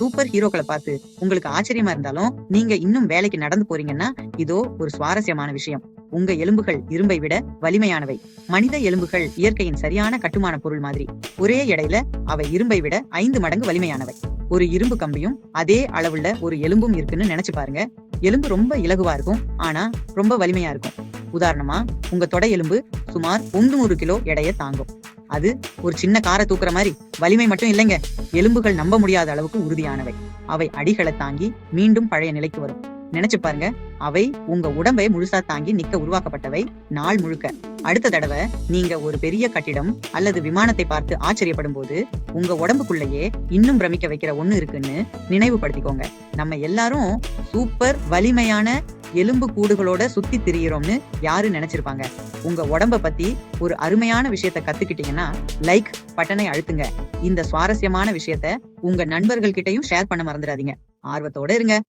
Super ஹீரோக்களை பார்த்து உங்களுக்கு ஆச்சரியமா இருந்தாலும் நீங்க இன்னும் வேலைக்கு நடந்து போறீங்கன்னா இதோ ஒரு சுவாரஸ்யமான விஷயம். உங்க எலும்புகள் இரும்பை விட வலிமையானவை. மனித எலும்புகள் இயற்கையின் சரியான கட்டுமான பொருள் மாதிரி. ஒரே எடையில அவை இரும்பை விட ஐந்து மடங்கு வலிமையானவை. ஒரு இரும்பு கம்பியும் அதே அளவுள்ள ஒரு எலும்பும் இருக்குன்னு நினைச்சு பாருங்க. எலும்பு ரொம்ப இலகுவா இருக்கும். ஆனா ரொம்ப வலிமையா இருக்கும். உதாரணமா உங்க தொடை எலும்பு சுமார் 900 கிலோ எடையை தாங்கும். அது ஒரு சின்ன காரை தூக்குற மாதிரி வலிமை மட்டும் இல்லைங்க. எலும்புகள் நம்ப முடியாத அளவுக்கு உறுதியானவை. அவை அடிகளை தாங்கி மீண்டும் பழைய நிலைக்கு வரும். நினைச்சு பாருங்க அவை உங்க உடம்பை முழுசா தாங்கி நிக்க உருவாக்கப்பட்டவை நாள் முழுக்க. அடுத்த தடவை நீங்க ஒரு பெரிய கட்டிடம் அல்லது விமானத்தை பார்த்து ஆச்சரியப்படும் போது உங்க உடம்புக்குள்ளேயே இன்னும் பிரமிக்க வைக்கிற ஒண்ணு இருக்குன்னு நினைவுபடுத்திக்கோங்க. நம்ம எல்லாரும் சூப்பர் வலிமையான எலும்பு கூடுகளோட சுத்தி திரியிறோம்னு யாரு நினைச்சிருப்பாங்க? உங்க உடம்ப பத்தி ஒரு அருமையான விஷயத்த கத்துக்கிட்டீங்கன்னா லைக் பட்டனை அழுத்துங்க. இந்த சுவாரஸ்யமான விஷயத்த உங்க நண்பர்கள் கிட்டயும் ஷேர் பண்ண மறந்துடாதீங்க. ஆர்வத்தோட இருங்க.